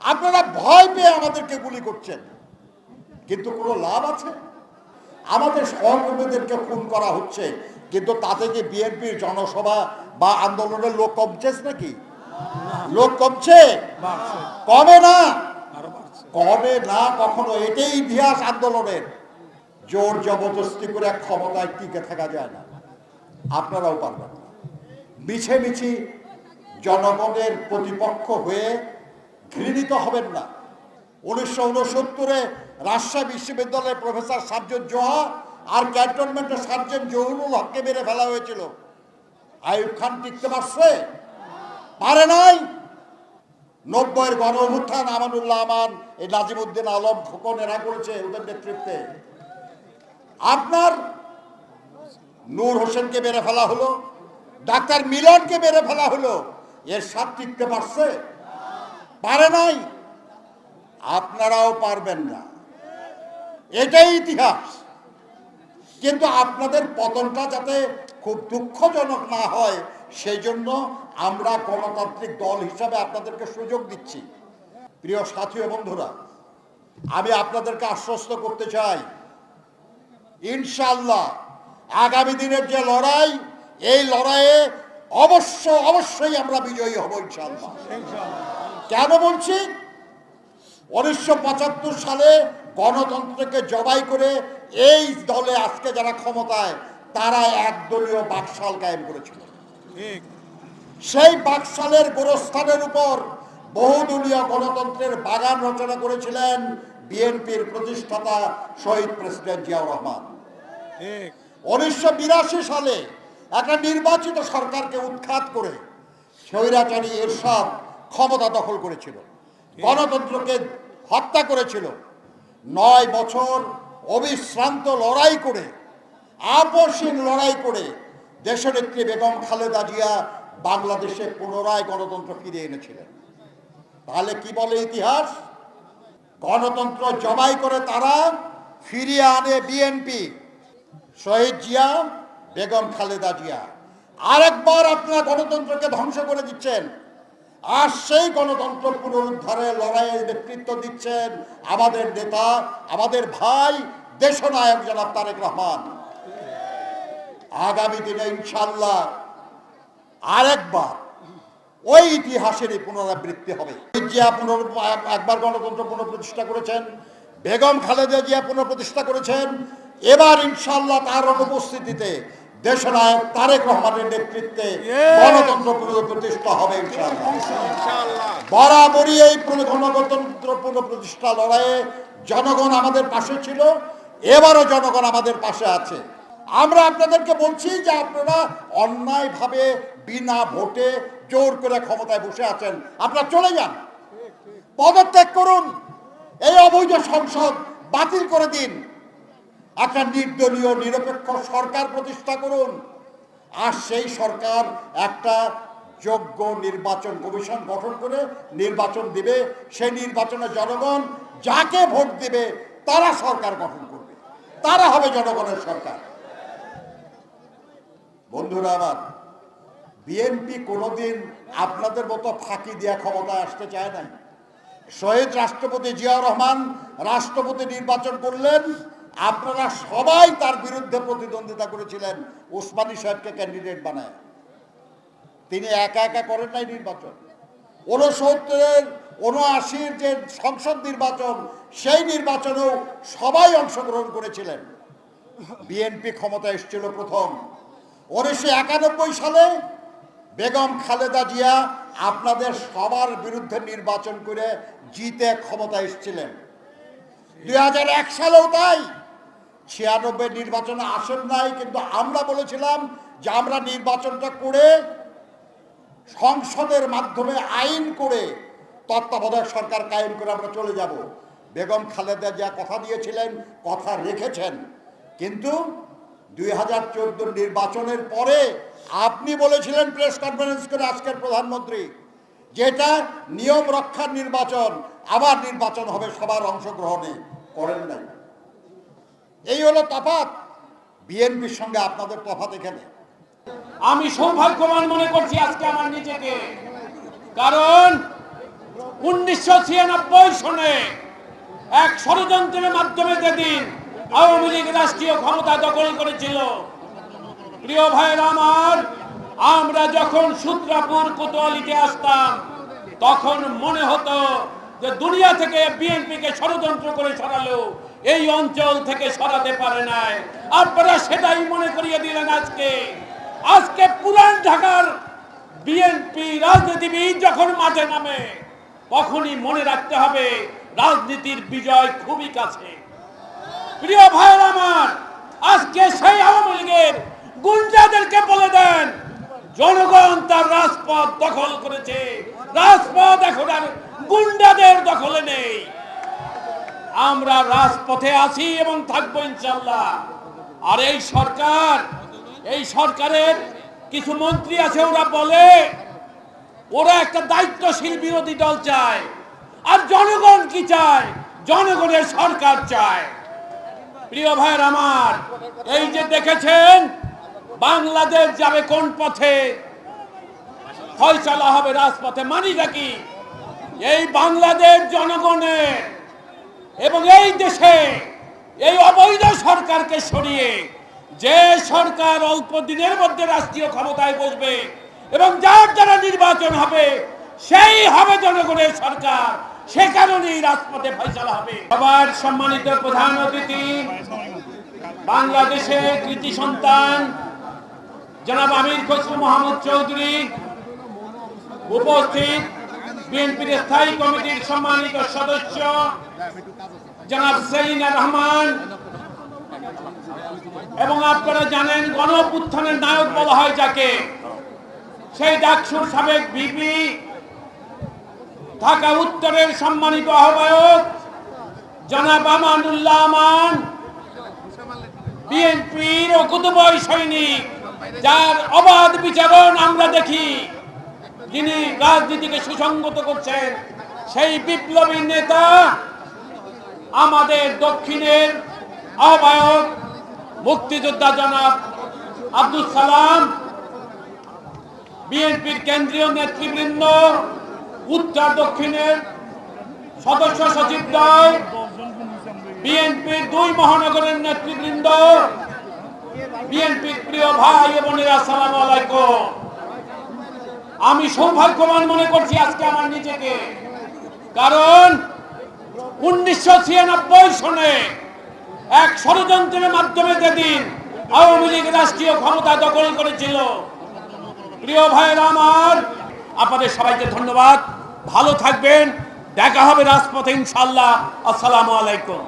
আপনারা ভয় পেয়ে আমাদেরকে গুলি করছেন। কিন্তু কোনো লাভ আছে? আমাদের সহকর্মীদেরকে খুন করা হচ্ছে, কিন্তু তাতে কি বিএনপির জনসভা বা আন্দোলনের লোক কমছে নাকি? লোক কমছে? কমে না? কমে না কখনো, এটাই ইতিহাস আন্দোলনের। জোর জবরদস্তি করে ক্ষমতায় টিকে থাকা যায় না। আপনারাও পারবেন না। মিছে মিছি জনগণের প্রতিপক্ষ হয়ে ঘৃণিত হবেন না। উনিশশো উনসত্তরে রাজশাহী বিশ্ববিদ্যালয়ের প্রফেসর সার্জন জোহা আর ক্যান্টনমেন্টের সার্জন জহুরুল হককে মেরে ফেলা হয়েছিল। আইয়ুব খান টিকতে পারছে? পারে নাই? নব্বইয়ের গণ অভ্যুত্থান আমানুল্লাহ আমান, এই নাজিমুদ্দিন আলম খোকন এরা করেছে ওদের নেতৃত্বে। আপনার নূর হোসেনকে মেরে ফেলা হলো, ডাক্তার মিলনকে মেরে ফেলা হলো এর সাথ টিকতে পারছে? পারে নাই, আপনারাও পারবেন না। এটাই ইতিহাস। কিন্তু আপনাদের পতনটা যাতে খুব দুঃখজনক না হয়, সেই জন্য আমরা গণতান্ত্রিক দল হিসাবে আপনাদেরকে সুযোগ দিচ্ছি। প্রিয় সাথী বন্ধুরা, আমি আপনাদেরকে আশ্বস্ত করতে চাই ইনশাল্লাহ আগামী দিনের যে লড়াই, এই লড়াইয়ে অবশ্য অবশ্যই আমরা বিজয়ী হব ইনশাল্লাহ কেন বলছি? উনিশশো পঁচাত্তর সালে গণতন্ত্রকে জবাই করে এই দলে আজকে যারা ক্ষমতায় তারা একদলীয় বাকশাল কায়েম করেছিল। সেই বাকশালের গোরস্থানের উপর বহুদলীয় গণতন্ত্রের বাগান রচনা করেছিলেন বিএনপির প্রতিষ্ঠাতা শহীদ প্রেসিডেন্ট জিয়াউর রহমান। উনিশশো বিরাশি সালে একটা নির্বাচিত সরকারকে উৎখাত করে স্বৈরাচারী এরশাদ ক্ষমতা দখল করেছিল। গণতন্ত্রকে হত্যা করেছিল। নয় বছর অবিশ্রান্ত লড়াই করে, আপসীন লড়াই করে দেশনেত্রী বেগম খালেদা জিয়া বাংলাদেশে পুনরায় গণতন্ত্র ফিরে এনেছিলেন। তাহলে কি বলে ইতিহাস? গণতন্ত্র জবাই করে তারা ফিরিয়ে আনে বিএনপি। শহীদ জিয়া, বেগম খালেদা জিয়া। আরেকবার আপনারা গণতন্ত্রকে ধ্বংস করে দিচ্ছেন। আর সেই গণতন্ত্র পুনরুদ্ধারের লড়াইয়ের নেতৃত্ব দিচ্ছেন আমাদের নেতা, আমাদের ভাই দেশনায়ক জনাব তারেক রহমান। আগামী দিনে ইনশাল্লাহ আরেকবার ওই ইতিহাসেরই পুনরাবৃত্তি হবে। জিয়া পুনর একবার গণতন্ত্র পুনঃপ্রতিষ্ঠা করেছেন, বেগম খালেদা জিয়া পুনঃপ্রতিষ্ঠা করেছেন। এবার ইনশাল্লাহ তার অনুপস্থিতিতে দেশনায়ক তারেক রহমানের নেতৃত্বে গণতন্ত্র পুনঃপ্রতিষ্ঠা হবে বরাবরই এই গণতন্ত্র পুনঃপ্রতিষ্ঠা লড়াইয়ে জনগণ আমাদের পাশে ছিল এবারও জনগণ আমাদের পাশে আছে। আমরা আপনাদেরকে বলছি যে আপনারা অন্যায়ভাবে বিনা ভোটে জোর করে ক্ষমতায় বসে আছেন। আপনারা চলে যান। পদত্যাগ করুন। এই অবৈধ সংসদ বাতিল করে দিন। একটা নির্দলীয়, নিরপেক্ষ সরকার প্রতিষ্ঠা করুন। আর সেই সরকার একটা যোগ্য নির্বাচন কমিশন গঠন করে নির্বাচন দিবে। সেই নির্বাচনে জনগণ যাকে ভোট দিবে, তারা সরকার গঠন করবে। তারা হবে জনগণের সরকার। বন্ধুরা আমার, বিএনপি কোনোদিন আপনাদের মতো ফাঁকি দেওয়া ক্ষমতায় আসতে চায় নাই। শহীদ রাষ্ট্রপতি জিয়াউর রহমান রাষ্ট্রপতি নির্বাচন করলেন আপনারা সবাই তার বিরুদ্ধে প্রতিদ্বন্দ্বিতা করেছিলেন। ওসমানী সাহেবকে ক্যান্ডিডেট বানায়। তিনি একা একা করেন নাই নির্বাচন। ঊনসত্তরের উনআশির যে সংসদ নির্বাচন, সেই নির্বাচনেও সবাই অংশগ্রহণ করেছিলেন। বিএনপি ক্ষমতা এসেছিল প্রথম। উনিশশো একানব্বই সালে বেগম খালেদা জিয়া আপনাদের সবার বিরুদ্ধে নির্বাচন করে জিতে ক্ষমতা এসেছিলেন। দুই হাজার এক সালেও তাই। ছিয়ানব্বই নির্বাচনে আসেন নাই, কিন্তু আমরা বলেছিলাম যে আমরা নির্বাচনটা করে সংসদের মাধ্যমে আইন করে তত্ত্বাবধায়ক সরকার কায়েম করে আমরা চলে যাব। বেগম খালেদা যা কথা দিয়েছিলেন, কথা রেখেছেন। কিন্তু দুই হাজার চোদ্দ নির্বাচনের পরে আপনি বলেছিলেন প্রেস কনফারেন্স করে আজকের প্রধানমন্ত্রী, যেটা নিয়ম রক্ষার নির্বাচন, আবার নির্বাচন হবে, সবার অংশগ্রহণে করেন নাই। এই হলো তফাৎ। বিএনপির সঙ্গে আপনাদের তফাৎ এখানে। আমি সৌভাগ্যবান মনে করছি আজকে আমার নিজেকে। কারণ উনিশশো ছিয়ানব্বই সনে এক ষড়যন্ত্রের মাধ্যমে যেদিন আওয়ামী লীগ রাষ্ট্রীয় ক্ষমতা দখল করেছিল, প্রিয় ভাইয়ের আমার, আমরা যখন সূত্রাপুর কোতোয়ালিতে আসতাম, তখন মনে হতো যে দুনিয়া থেকে বিএনপিকে ষড়যন্ত্র করে সরালো এই অঞ্চল থেকে সরাতে পারে নাই। আপনারা সেটাই মনে করিয়ে দিলেন আজকে। আজকে পুরান ঢাকার বিএনপি রাজনীতিবিদ যখন মাঠে নামে, তখনই মনে রাখতে হবে রাজনীতির বিজয় খুবই কাছে। প্রিয় ভাইয়ের আমার, আজকে সেই আওয়ামী লীগের গুন্ডাদেরকে বলে দেন জনগণ তার রাজপথ দখল করেছে। রাজপথ এখন আর গুন্ডাদের দখলে নেই। আমরা রাজপথে আছি এবং থাকব ইনশাল্লাহ আর এই সরকার, এই সরকারের কিছু মন্ত্রী আছে, ওরা বলে, ওরা একটা দায়িত্বশীল বিরোধী দল চায়। আর জনগণ কি চায়? জনগণের সরকার চায়। প্রিয় ভাইয়ের আমার, এই যে দেখেছেন বাংলাদেশ যাবে কোন পথে? ফয়সালা হবে রাজপথে মানিটা কি? এই বাংলাদেশ জনগণের এবং এই দেশে এই অবৈধ সরকারকে সরিয়ে যে সরকার অল্প দিনের মধ্যে রাষ্ট্রীয় ক্ষমতায় বসবে এবং যার দ্বারা নির্বাচন হবে, সেই হবে জনগণের সরকার। সে কারণেই রাজপথে ফয়সালা হবে। সবার সম্মানিত প্রধান অতিথি, বাংলাদেশের কৃতি সন্তান জনাব আমির খসরু মোহাম্মদ চৌধুরী উপস্থিত বিএনপির স্থায়ী কমিটির সম্মানিত সদস্য জনাব সেলিনা রহমান। এবং আপনারা জানেন, গণপুত্থানের নায়ক বলা হয় যাকে। সেই ডাকসুর সাবেক বিপি ঢাকা উত্তরের সম্মানিত আহ্বায়ক জনাব আমানুল্লাহ আমান, বিএনপির কুতুবয় সৈনিক। যার অবাধ বিচারণ আমরা দেখি, যিনি রাজনীতিকে সুসংগত করছেন, সেই বিপ্লবী নেতা আমাদের দক্ষিণের আহ্বায়ক মুক্তিযোদ্ধা জনাব আব্দুল সালাম, বিএনপির কেন্দ্রীয় নেতৃবৃন্দ, উত্তর দক্ষিণের সদস্য সচিব দল, বিএনপির দুই মহানগরের নেতৃবৃন্দ বিএনপির প্রিয় ভাই এবং আসসালাম আলাইকুম। আমি সৌভাগ্যবান মনে করছি আজকে আমার নিজেকে। কারণ উনিশশো ছিয়ানব্বই সনে এক ষড়যন্ত্রের মাধ্যমে যেদিন আওয়ামী লীগ রাষ্ট্রীয় ক্ষমতা দখল করেছিল। প্রিয় ভাইয়ের আমার, আপনাদের সবাইকে ধন্যবাদ। ভালো থাকবেন। দেখা হবে রাজপথে ইনশাল্লাহ আসসালামু আলাইকুম।